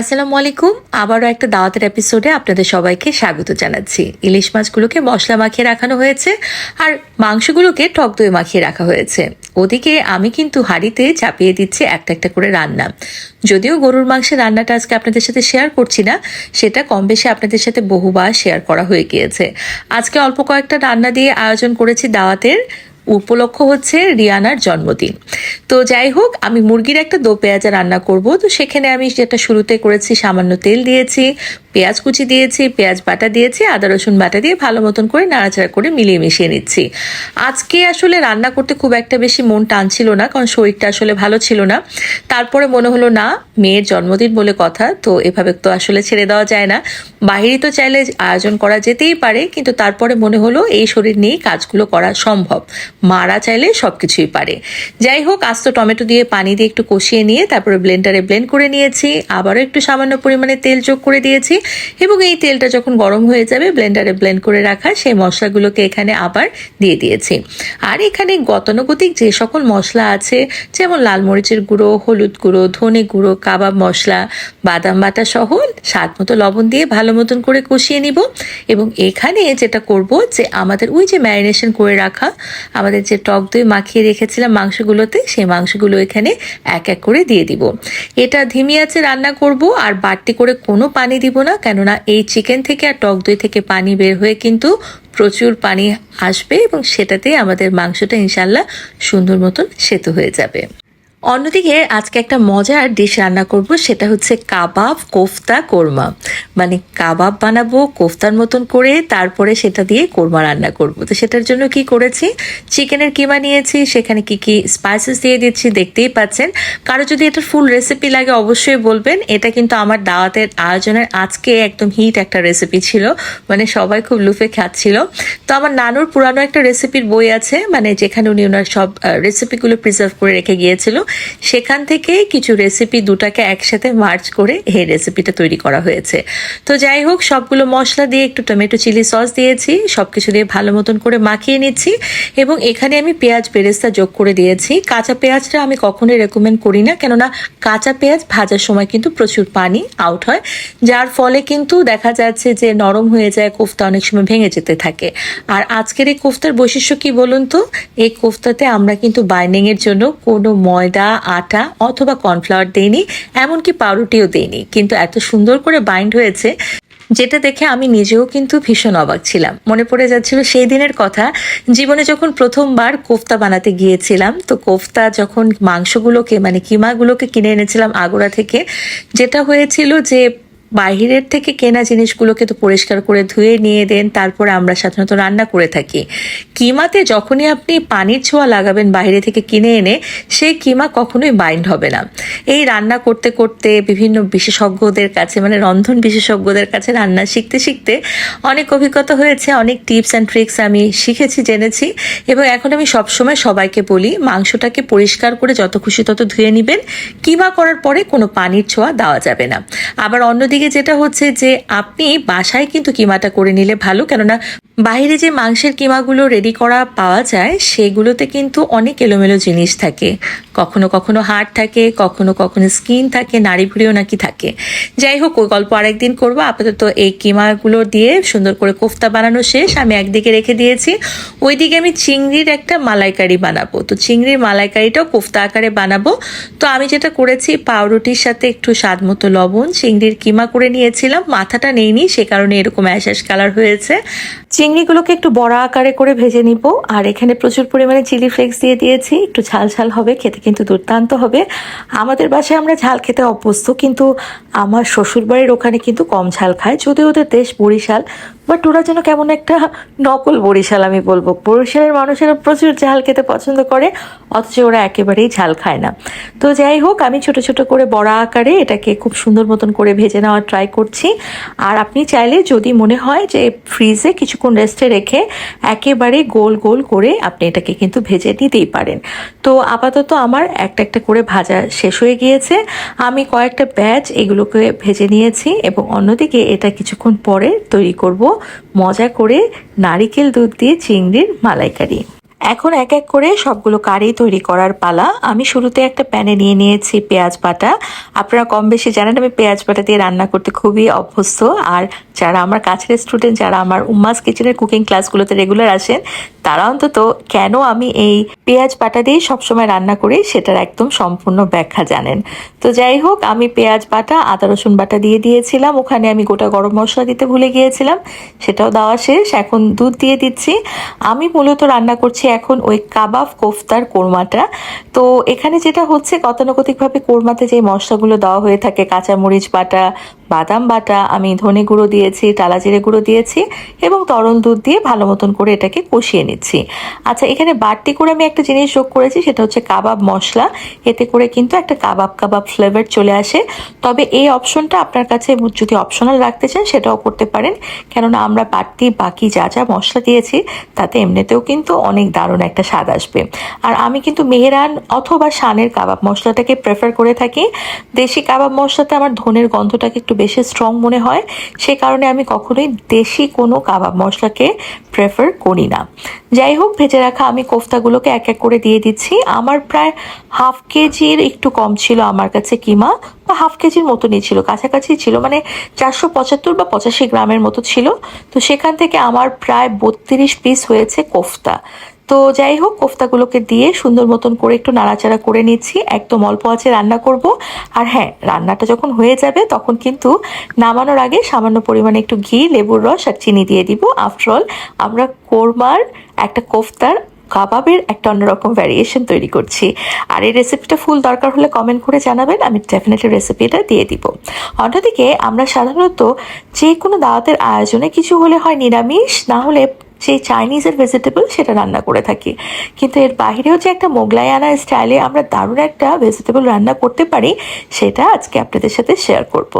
আসসালামু আলাইকুম। আবারও একটা দাওয়াতের এপিসোডে আপনাদের সবাইকে স্বাগত জানাচ্ছি। ইলিশ মাছগুলোকে মশলা মাখিয়ে রাখানো হয়েছে আর মাংসগুলোকে টক দই মাখিয়ে রাখা হয়েছে। ওদিকে আমি কিন্তু হাঁড়িতে চাপিয়ে দিচ্ছি একটা একটা করে রান্না। যদিও গরুর মাংসের রান্নাটা আজকে আপনাদের সাথে শেয়ার করছি না, সেটা কম বেশি আপনাদের সাথে বহুবার শেয়ার করা হয়ে গিয়েছে। আজকে অল্প কয়েকটা রান্না দিয়ে আয়োজন করেছি দাওয়াতের। উপলক্ষ হচ্ছে রিয়ানার জন্মদিন। তো যাই হোক, আমি মুরগির একটা দো পেঁয়াজা রান্না করব। তো সেখানে আমি যেটা শুরুতে করেছি, সামান্য তেল দিয়েছি পেঁয়াজ কুচি দিয়েছি, পেঁয়াজ বাটা দিয়েছি, আদা, রসুন বাটা দিয়ে ভালো মতন করে নাড়াচাড়া করে মিলিয়ে মিশিয়ে নিচ্ছি। আজকে আসলে রান্না করতে খুব একটা বেশি মন টানছিল না, কারণ শরীরটা আসলে ভালো ছিল না। তারপরে মনে হলো, না, মেয়ের জন্মদিন বলে কথা, তো এভাবে তো আসলে ছেড়ে দেওয়া যায় না। বাহিরে তো চাইলে আয়োজন করা যেতেই পারে, কিন্তু তারপরে মনে হলো, এই শরীর নিয়েই কাজগুলো করা সম্ভব। মারা চাইলে সব কিছুই পারে। যাই হোক, আস্ত টমেটো দিয়ে পানি দিয়ে একটু কষিয়ে নিয়ে, তারপরে ব্লেন্ডারে ব্লেন্ড করে নিয়েছি। আবারও একটু সামান্য পরিমাণে তেল যোগ করে দিয়েছি। এবং এই তেলটা যখন গরম হয়ে যাবে ব্লেন্ডারে ব্লেন্ড করে রাখা সেই মশলাগুলোকে এখানে আবার দিয়ে দিয়েছি। আর এখানে গতানুগতিক যে সকল মশলা আছে, যেমন লাল মরিচের গুঁড়ো, হলুদ গুঁড়ো, ধনে গুঁড়ো, কাবাব মশলা, বাদাম বাটা সহ স্বাদ মতো লবণ দিয়ে ভালো মতন করে কষিয়ে নিব। এবং এখানে যেটা করব যে আমাদের ওই যে ম্যারিনেশন করে রাখা, আমাদের যে টক দই মাখিয়ে রেখেছিলাম মাংসগুলোতে, সেই মাংসগুলো এখানে এক এক করে দিয়ে দিব। এটা ধিমি আছে রান্না করব, আর বাড়তি করে কোনো পানি দিব না। কেননা এই চিকেন থেকে আর টক দই থেকে পানি বের হয়ে কিন্তু প্রচুর পানি আসবে এবং সেটাতেই আমাদের মাংসটা ইনশাল্লাহ সুন্দর মতন সেতু হয়ে যাবে। অন্যদিকে আজকে একটা মজার ডিশ রান্না করব, সেটা হচ্ছে কাবাব কোফতা কোরমা। মানে কাবাব বানাবো কোফতার মতন করে, তারপরে সেটা দিয়ে কোরমা রান্না করব। তো সেটার জন্য কি করেছি? চিকেনের কিমা নিয়েছি, সেখানে কি কি স্পাইসেস দিয়ে দিচ্ছি দেখতেই পাচ্ছেন। কারও যদি এটার ফুল রেসিপি লাগে অবশ্যই বলবেন। এটা কিন্তু আমার দাওয়াতের আয়োজনের আজকে একদম হিট একটা রেসিপি ছিল। মানে সবাই খুব লুফে খাচ্ছিল। তো আমার নানুর পুরানো একটা রেসিপির বই আছে। মানে যেখানে উনি ওনার সব রেসিপিগুলো প্রিজার্ভ করে রেখে গিয়েছিল। সেখান থেকে কিছু রেসিপি দুটাকে একসাথে মার্চ করে এই রেসিপিটা তৈরি করা হয়েছে। তো যাই হোক, সবগুলো মশলা দিয়ে একটু টমেটো চিলি সস দিয়েছি সব কিছু দিয়ে ভালো মতন করে মাখিয়ে নিচ্ছি এবং এখানে আমি পেঁয়াজ বেরেস্তা যোগ করে দিয়েছি। কাঁচা পেঁয়াজটা আমি কখনোই রেকমেন্ড করি না, কেননা কাঁচা পেঁয়াজ ভাজার সময় কিন্তু প্রচুর পানি আউট হয়, যার ফলে কিন্তু দেখা যাচ্ছে যে নরম হয়ে যায়, কোফতা অনেক সময় ভেঙে যেতে থাকে। আর আজকের এই কোফতার বৈশিষ্ট্য কি বলুন তো? এই কোফতাতে আমরা কিন্তু বাইন্ডিংয়ের জন্য কোনো ময়দা আটা অথবা কর্নফ্লাওয়ার দেইনি, এমনকি পাউরুটিও দেইনি। কিন্তু এত সুন্দর করে বাইন্ড হয়েছে, যেটা দেখে আমি নিজেও কিন্তু ভীষণ অবাক ছিলাম। মনে পড়ে যাচ্ছিল সেই দিনের কথা, জীবনে যখন প্রথমবার কোফতা বানাতে গিয়েছিলাম, তো কোফতা যখন মাংসগুলোকে মানে কিমাগুলোকে কিনে এনেছিলাম আগোড়া থেকে, যেটা হয়েছিল যে বাহিরের থেকে কেনা জিনিসগুলোকে তো পরিষ্কার করে ধুয়ে নিয়ে দেন, তারপরে আমরা সাধারণত রান্না করে থাকি। কিমাতে যখনই আপনি পানির ছোঁয়া লাগাবেন বাইরে থেকে কিনে এনে, সেই কিমা কখনোই বাইন্ড হবে না। এই রান্না করতে করতে বিভিন্ন বিশেষজ্ঞদের কাছে মানে রন্ধন বিশেষজ্ঞদের কাছে রান্না শিখতে শিখতে অনেক অভিজ্ঞতা হয়েছে, অনেক টিপস অ্যান্ড ট্রিক্স আমি শিখেছি, জেনেছি এবং এখন আমি সবসময় সবাইকে বলি, মাংসটাকে পরিষ্কার করে যত খুশি তত ধুয়ে নেবেন, কিমা করার পরে কোনো পানির ছোঁয়া দেওয়া যাবে না। আবার অন্যদিকে দিকে যেটা হচ্ছে যে আপনি বাসায় কিন্তু কিমাটা করে নিলে ভালো, কেননা বাইরে যে মাংসের কিমাগুলো রেডি করা পাওয়া যায়, সেগুলোতে কিন্তু অনেক এলোমেলো জিনিস থাকে। কখনো কখনো হাড় থাকে, কখনো কখনো স্কিন থাকে নাড়ি ভুড়িও নাকি থাকে। যাই হোক, ওই গল্প আরেকদিন করব। আপাতত এই কিমাগুলো দিয়ে সুন্দর করে কোফতা বানানো শেষ। আমি একদিকে রেখে দিয়েছি। ওইদিকে আমি চিংড়ির একটা মালাইকারি বানাবো। তো চিংড়ির মালাইকারিটাও কোফতা আকারে বানাবো। তো আমি যেটা করেছি, পাউরুটির সাথে একটু স্বাদ মতো লবণ, চিংড়ির কিমা করে নিয়েছিলাম। মাথাটা নেইনি, সে কারণে এরকম অ্যাশ কালার হয়েছে। চিংড়িগুলোকে একটু বড় আকারে করে ভেজে নিব। আর এখানে প্রচুর পরিমাণে চিলি ফ্লেক্স দিয়ে দিয়েছি। একটু ঝাল ঝাল হবে, খেতে কিন্তু দুর্দান্ত হবে। আমাদের বাসায় আমরা ঝাল খেতে অভ্যস্ত, কিন্তু আমার শ্বশুরবাড়ির ওখানে কিন্তু কম ঝাল খায়, যদিও ওদের দেশ বরিশাল। বাট ওরা যেন কেমন একটা নকল বরিশাল আমি বলব। বরিশালের মানুষেরা প্রচুর ঝাল খেতে পছন্দ করে, অথচ ওরা একেবারেই ঝাল খায় না। তো যাই হোক, আমি ছোট ছোট করে বড় আকারে এটাকে খুব সুন্দর মতন করে ভেজে নেওয়ার ট্রাই করছি। আর আপনি চাইলে যদি মনে হয় যে ফ্রিজে কিছুক্ষণ রেস্টে রেখে একেবারে গোল গোল করে আপনি এটাকে কিন্তু ভেজে নিতেই পারেন। তো আপাতত আমার একটা একটা করে ভাজা শেষ হয়ে গিয়েছে। আমি কয়েকটা ব্যাচ এগুলোকে ভেজে নিয়েছি এবং অন্যদিকে এটা কিছুক্ষণ পরে তৈরি করব। মজা করে নারিকেল দুধ দিয়ে চিংড়ির মালাইকারি। এখন এক এক করে সবগুলো কারি তৈরি করার পালা। আমি শুরুতে একটা প্যানে নিয়ে নিয়েছি পেঁয়াজ বাটা। আপনারা কম বেশি জানেন, আমি পেঁয়াজ বাটা দিয়ে রান্না করতে খুবই অভ্যস্ত। আর যারা আমার কাছের স্টুডেন্ট যারা আমার উম্মাস কিচেনের কুকিং ক্লাসগুলোতে রেগুলার আসেন, তারা অন্তত কেন আমি এই পেঁয়াজ বাটা দিয়ে সবসময় রান্না করি সেটার একদম সম্পূর্ণ ব্যাখ্যা জানেন। তো যাই হোক, আমি পেঁয়াজ বাটা, আদা, রসুন বাটা দিয়ে দিয়েছিলাম। ওখানে আমি গোটা গরম মশলা দিতে ভুলে গিয়েছিলাম। সেটাও দেওয়া শেষ। এখন দুধ দিয়ে দিচ্ছি। আমি মূলত রান্না করছি এখন ওই কাবাব কোফতার কোরমাটা। তো এখানে যেটা হচ্ছে গতানুগতিকভাবে কোরমাতে যে মশলাগুলো দেওয়া হয়ে থাকে, কাঁচামরিচ, বাটা বাদাম বাটা আমি ধনে গুঁড়ো দিয়েছি টালা জিরে গুঁড়ো দিয়েছি এবং তরল দুধ দিয়ে ভালো মতন করে এটাকে কষিয়ে নিচ্ছি। আচ্ছা এখানে বাড়তি করে আমি একটা জিনিস যোগ করেছি, সেটা হচ্ছে কাবাব মশলা। এতে করে কিন্তু একটা কাবাব কাবাব ফ্লেভার চলে আসে। তবে এই অপশনটা আপনার কাছে যদি অপশনাল রাখতে চান, সেটাও করতে পারেন। কেননা আমরা বাড়তি বাকি যা যা মশলা দিয়েছি, তাতে এমনিতেও কিন্তু অনেক দারুণ একটা স্বাদ আসবে। আর আমি কিন্তু মেহরান অথবা শানের কাবাব মশলাটাকে প্রেফার করে থাকি। দেশি কাবাব মশলাতে আমার ধনের গন্ধটাকে একটু বেশি স্ট্রং মনে হয়, সে কারণে আমি কখনোই দেশি কোনো কাবাব মশলাকে প্রেফার করি না। যাই হোক ভেজে রাখা আমি কোফতাগুলোকে এক এক করে দিয়ে দিচ্ছি। আমার প্রায় হাফ কেজির একটু কম ছিল আমার কাছে কিমা, বা হাফ কেজির মতনই ছিল, কাছাকাছি ছিল মানে চারশো পঁচাত্তর বা পঁচাশি গ্রামের মতো ছিল। তো সেখান থেকে আমার প্রায় বত্রিশ পিস হয়েছে কোফতা। তো যাই হোক, কোফতাগুলোকে দিয়ে সুন্দর মতন করে একটু নাড়াচাড়া করে নিচ্ছি। একদম অল্প আছে রান্না করব। আর হ্যাঁ রান্নাটা যখন হয়ে যাবে, তখন কিন্তু নামানোর আগে সামান্য পরিমাণে একটু ঘি, লেবুর রস আর চিনি দিয়ে দিব। আফটারঅল আমরা কোরমার একটা কোফতার, কাবাবের একটা অন্যরকম ভ্যারিয়েশন তৈরি করছি। আর এই রেসিপিটা ফুল দরকার হলে কমেন্ট করে জানাবেন, আমি ডেফিনেটলি রেসিপিটা দিয়ে দিব। অন্যদিকে আমরা সাধারণত যে কোনো দাওয়াতের আয়োজনে কিছু হলে হয় নিরামিষ, না হলে যে চাইনিজের ভেজিটেবল সেটা রান্না করে থাকি। কিন্তু এর বাইরেও যে একটা মোগলাই মোগলাইয়ানা স্টাইলে আমরা দারুণ একটা ভেজিটেবল রান্না করতে পারি, সেটা আজকে আপনাদের সাথে শেয়ার করব।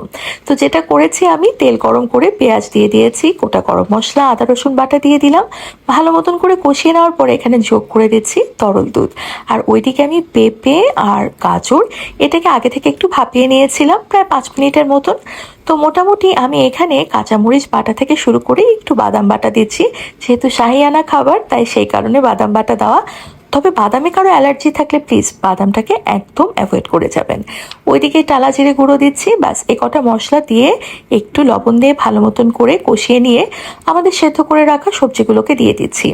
তো যেটা করেছি আমি, তেল গরম করে পেঁয়াজ দিয়ে দিয়েছি, গোটা গরম মশলা, আদা, রসুন বাটা দিয়ে দিলাম। ভালো মতন করে কষিয়ে নেওয়ার পরে এখানে যোগ করে দিচ্ছি তরল দুধ। আর ওইদিকে আমি পেঁপে আর গাজর এটাকে আগে থেকে একটু ভাপিয়ে নিয়েছিলাম, প্রায় পাঁচ মিনিটের মতন। তো মোটামুটি আমি এখানে কাঁচামরিচ বাটা থেকে শুরু করে একটু বাদাম বাটা দিচ্ছি যেহেতু শাহিয়ানা খাবার তাই সেই কারণে বাদাম বাটা দেওয়া তবে বাদামে কারও অ্যালার্জি থাকলে প্লিজ বাদামটাকে একদম অ্যাভয়েড করে যাবেন। ওইদিকে টালা জিরে গুঁড়ো দিচ্ছি, ব্যাস, এ কটা মশলা দিয়ে একটু লবণ দিয়ে ভালো মতন করে কষিয়ে নিয়ে আমাদের সেদ্ধ করে রাখা সবজিগুলোকে দিয়ে দিচ্ছি।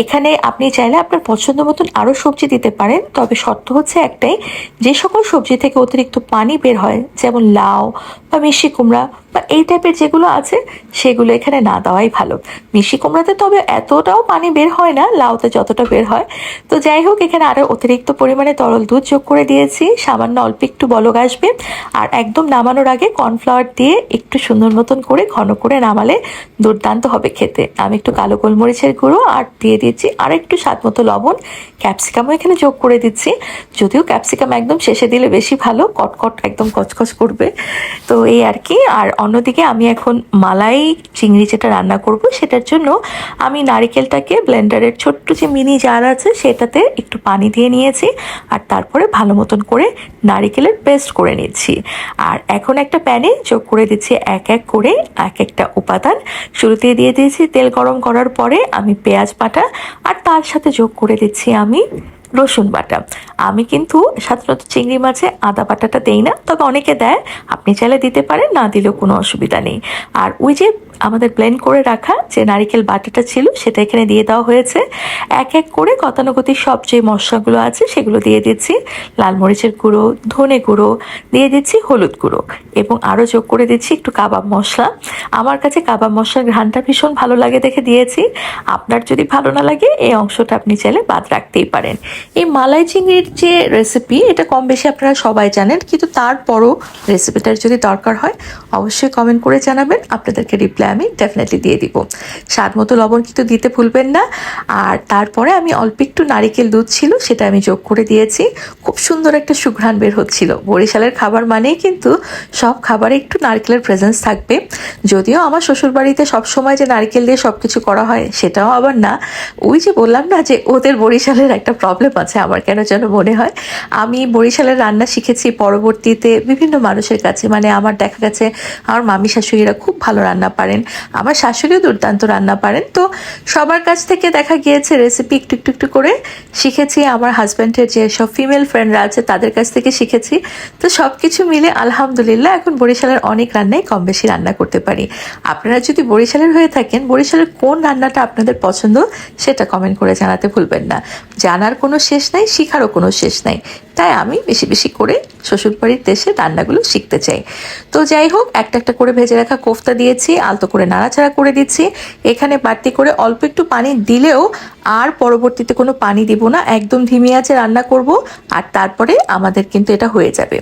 এখানে আপনি চাইলে আপনার পছন্দ মতন আরও সবজি দিতে পারেন, তবে শর্ত হচ্ছে একটাই, যে সকল সবজি থেকে অতিরিক্ত পানি বের হয়, যেমন লাউ বা মিষ্টি কুমড়া বা এই টাইপের যেগুলো আছে, সেগুলো এখানে না দেওয়াই ভালো। মিষ্টি কুমড়াতে তবে এতটাও পানি বের হয় না, লাউতে যতটা বের হয়, তো যাই হোক, এখানে আরও অতিরিক্ত পরিমাণে তরল দুধ যোগ করে দিয়েছি। সামান্য অল্প একটু বলক আসবে। আর একদম নামানোর আগে কর্নফ্লাওয়ার দিয়ে একটু সুন্দর মতন করে ঘন করে নামালে দুর্দান্ত হবে খেতে। আমি একটু কালো গোলমরিচের গুঁড়ো আর দিয়ে দিচ্ছি আর একটু স্বাদ মতো লবণ। ক্যাপসিকামও এখানে যোগ করে দিচ্ছি। যদিও ক্যাপসিকাম একদম শেষে দিলে বেশি ভালো, কটকট একদম কচকচ করবে। তো এই আর কি। আর অন্যদিকে আমি এখন মালাই চিংড়ি যেটা রান্না করব, সেটার জন্য আমি নারিকেলটাকে ব্লেন্ডারের ছোট্ট যে মিনি জার আছে সেটাতে একটু পানি দিয়ে নিয়েছি আর তারপরে ভালো মতন করে নারিকেলের পেস্ট করে নিচ্ছি। আর এখন একটা প্যানে যোগ করে দিচ্ছি এক এক করে এক একটা উপাদান। শুরুতে দিয়ে দিয়েছি তেল গরম করার পরে আমি পেঁয়াজ বাটা আর তার সাথে যোগ করে দিচ্ছি আমি রসুন বাটা। আমি কিন্তু সাধারণত চিংড়ি মাছে আদা বাটাটা দেই না, তবে অনেকে দেয়। আপনি চাইলে দিতে পারেন, না দিলেও কোনো অসুবিধা নেই। আর ওই যে আমাদের ব্লেন্ড করে রাখা যে নারিকেল বাটাটা ছিল, সেটা এখানে দিয়ে দেওয়া হয়েছে। এক এক করে গতানুগতিক সব যে মশলাগুলো আছে, সেগুলো দিয়ে দিচ্ছি। লাল মরিচের গুঁড়ো, ধনে গুঁড়ো, দিয়ে দিচ্ছি হলুদ গুঁড়ো এবং আরও যোগ করে দিচ্ছি একটু কাবাব মশলা। আমার কাছে কাবাব মশলার ঘ্রানটা ভীষণ ভালো লাগে দেখে দিয়েছি। আপনার যদি ভালো না লাগে, এই অংশটা আপনি চাইলে বাদ রাখতেই পারেন। এই মালাই চিংড়ির যে রেসিপি এটা কম বেশি আপনারা সবাই জানেন, কিন্তু তারপরও রেসিপিটার যদি দরকার হয়, অবশ্যই কমেন্ট করে জানাবেন। আপনাদেরকে রিপ্লাই আমি ডেফিনেটলি দিয়ে দিব। স্বাদ মতো লবণ কিন্তু দিতে ভুলবেন না। আর তারপরে আমি অল্প একটু নারিকেল দুধ ছিল, সেটা আমি যোগ করে দিয়েছি। খুব সুন্দর একটা সুঘ্রাণ বের হচ্ছিল। বরিশালের খাবার মানেই কিন্তু সব খাবারে একটু নারকেলের প্রেজেন্স থাকবে। যদিও আমার শ্বশুরবাড়িতে সবসময় যে নারকেল দিয়ে সব কিছু করা হয়, সেটাও আবার না। ওই যে বললাম না যে ওদের বরিশালের একটা প্রবলেম আছে, আমার কেন যেন মনে হয়। আমি বরিশালের রান্না শিখেছি পরবর্তীতে বিভিন্ন মানুষের কাছে। মানে আমার দেখা গেছে, আমার মামি শাশুড়িরা খুব ভালো রান্না পারেন। পারেন। আমার শাশুড়িও দুর্দান্ত রান্না পারেন। তো সবার কাছ থেকে দেখা গিয়েছে রেসিপি একটু একটু একটু করে শিখেছি। আমার হাজব্যান্ডের যে সব ফিমেল ফ্রেন্ডরা আছে, তাদের কাছ থেকে শিখেছি। তো সব কিছু মিলে আলহামদুলিল্লাহ এখন বরিশালের অনেক রান্নাই কম বেশি রান্না করতে পারি। আপনারা যদি বরিশালের হয়ে থাকেন, বরিশালের কোন রান্নাটা আপনাদের পছন্দ সেটা কমেন্ট করে জানাতে ভুলবেন না। জানার কোনো শেষ নাই, শিখারও কোনো শেষ নাই। তাই আমি বেশি বেশি করে শ্বশুরবাড়ির দেশে রান্নাগুলো শিখতে চাই। তো যাই হোক, একটা একটা করে ভেজে রাখা কোফতা দিয়েছি, আলতো করে নাড়াচাড়া করে দিচ্ছি। এখানে বাড়তি করে অল্প একটু পানি দিলেও আর পরবর্তীতে কোনো পানি দিব না। একদম ধিমি আছে, রান্না করব আর তারপরে আমাদের কিন্তু এটা হয়ে যাবে।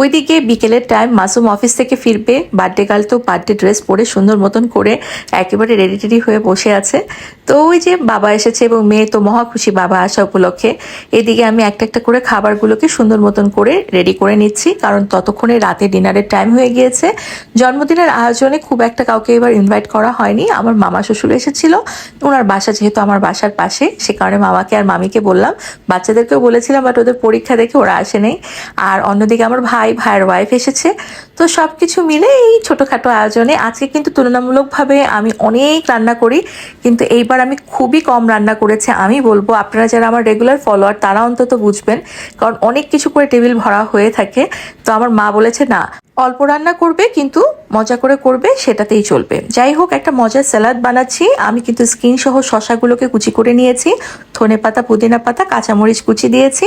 ওইদিকে বিকেলের টাইম মাসুম অফিস থেকে ফিরবে। বার্থডে গার্ল তো বার্থডে ড্রেস পরে সুন্দর মতন করে একেবারে রেডি টেডি হয়ে বসে আছে। তো ওই যে বাবা এসেছে এবং মেয়ে তো মহা খুশি বাবা আসা উপলক্ষে। এদিকে আমি একটা একটা করে খাবারগুলোকে সুন্দর মতন করে রেডি করে নিচ্ছি। কারণ ততক্ষণে রাতে ডিনারের টাইম হয়ে গিয়েছে। জন্মদিনের আয়োজনে খুব একটা কাউকে এবার ইনভাইট করা হয়নি। আমার মামা শ্বশুর এসেছিল। ওনার বাসা যেহেতু আমার বাসার পাশে, সে কারণে মামাকে আর মামিকে বললাম। বাচ্চাদেরকেও বলেছিলাম বাট ওদের পরীক্ষা দেখে ওরা আসে নেই আর অন্যদিকে আমার ভাই, ভাইয়ের ওয়াইফ এসেছে। তো সব কিছু মিলে এই ছোটোখাটো আয়োজনে আজকে কিন্তু তুলনামূলকভাবে আমি অনেক রান্না করি, কিন্তু এইবার আমি খুবই কম রান্না করেছি। আমি বলব, আপনারা যারা আমার রেগুলার ফলোয়ার তারা অন্তত বুঝবেন, কারণ অনেক কিছু করে টেবিল ভরা হয়ে থাকে। তো আমার মা বলেছে, না, অল্প রান্না করবে, কিন্তু মজা করে করবে, সেটাতেই চলবে। যাই হোক, একটা মজার স্যালাড বানাচ্ছি। আমি কিন্তু স্কিন সহ শশাগুলোকে কুচি করে নিয়েছি। ধনে পাতা, পুদিনা পাতা, কাঁচামরিচ কুচি দিয়েছি।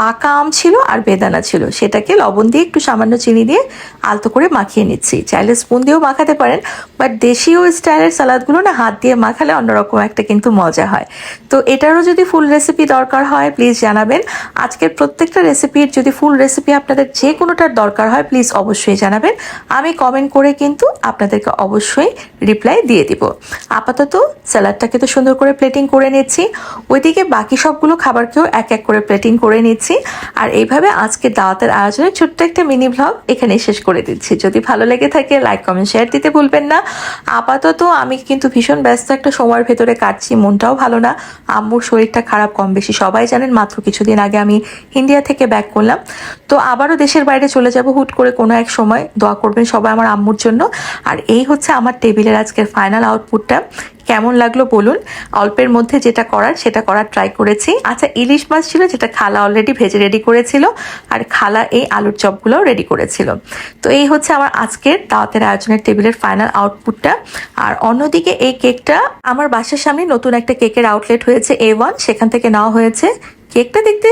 পাকা আম ছিল আর বেদানা ছিল। সেটাকে লবণ দিয়ে একটু সামান্য চিনি দিয়ে আলতো করে মাখিয়ে নিচ্ছি। চাইলে স্পুন দিয়েও মাখাতে পারেন বাট দেশীয় স্টাইলের সালাদগুলো না হাত দিয়ে মাখালে অন্যরকম একটা কিন্তু মজা হয়। তো এটারও যদি ফুল রেসিপি দরকার হয় প্লিজ জানাবেন। আজকের প্রত্যেকটা রেসিপির যদি ফুল রেসিপি আপনাদের যে কোনোটার দরকার হয় প্লিজ অবশ্যই জানাবেন। আমি কমেন্ট করে কিন্তু আপনাদেরকে অবশ্যই রিপ্লাই দিয়ে দিব। আপাতত স্যালাডটাকে তো সুন্দর করে প্লেটিং করে নিচ্ছি। ওইদিকে বাকি সবগুলো খাবারকেও এক এক করে প্লেটিং করে নিচ্ছি। আর এইভাবে আজকে দাওয়াতের আয়োজনে ছোট্ট একটা মিনি ব্লগ এখানে শেষ করে দিচ্ছি। যদি ভালো লেগে থাকে লাইক কমেন্ট শেয়ার দিতে ভুলবেন না। আপাতত আমি কিন্তু ভীষণ ব্যস্ত একটা সময়ের ভেতরে কাটছি, মনটাও ভালো না। আম্মুর শরীরটা খারাপ কম বেশি, সবাই জানেন, মাত্র কিছুদিন আগে আমি ইন্ডিয়া থেকে ব্যাক করলাম। তো আবারও দেশের বাইরে চলে যাব হুট করে কোনো এক সময়। দোয়া করবেন সবাই আমার আম্মুর জন্য। আর এই হচ্ছে আমার টেবিলের আজকের ফাইনাল আউটপুটটা কেমন লাগল বলুন? অল্পের মধ্যে যেটা করার, সেটা করার ট্রাই করেছি। আচ্ছা ইলিশ মাছ ছিল যেটা খালা অলরেডি ভেজে রেডি করেছিল, আর খালা এই আলুর চপগুলোও রেডি করেছিল। তো এই হচ্ছে আমার আজকের দাওয়াতের আয়োজনের টেবিলের ফাইনাল আউটপুটটা আর অন্যদিকে এই কেকটা আমার বাসার সামনে নতুন একটা কেকের আউটলেট হয়েছে এ ওয়ান সেখান থেকে নেওয়া হয়েছে। কেকটা দেখতে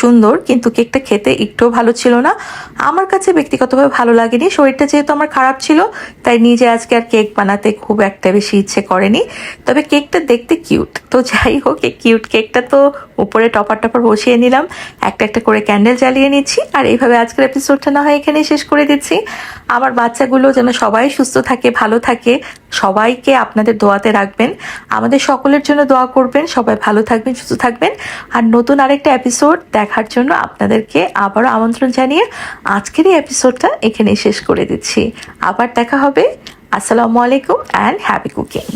সুন্দর, কিন্তু কেকটা খেতে একটুও ভালো ছিল না। আমার কাছে ব্যক্তিগতভাবে ভালো লাগেনি। শরীরটা যেহেতু আমার খারাপ ছিল, তাই নিজে আজকে আর কেক বানাতে খুব একটা বেশি ইচ্ছে করেনি। তবে কেকটা দেখতে কিউট তো যাই হোক, এই কিউট কেকটা তো উপরে টপার টপার বসিয়ে নিলাম। একটা একটা করে ক্যান্ডেল জ্বালিয়ে নিচ্ছি। আর এইভাবে আজকের এপিসোডটা না হয় এখানেই শেষ করে দিচ্ছি। আমার বাচ্চাগুলো যেন সবাই সুস্থ থাকে, ভালো থাকে, সবাইকে আপনাদের দোয়াতে রাখবেন। আমাদের সকলের জন্য দোয়া করবেন। সবাই ভালো থাকবেন, সুস্থ থাকবেন। আর নতুন আরেকটা এপিসোড দেখার জন্য আপনাদেরকে আবারও আমন্ত্রণ জানিয়ে আজকের এই এপিসোডটা এখানে শেষ করে দিচ্ছি। আবার দেখা হবে। আসসালামু আলাইকুম অ্যান্ড হ্যাপি কুকিং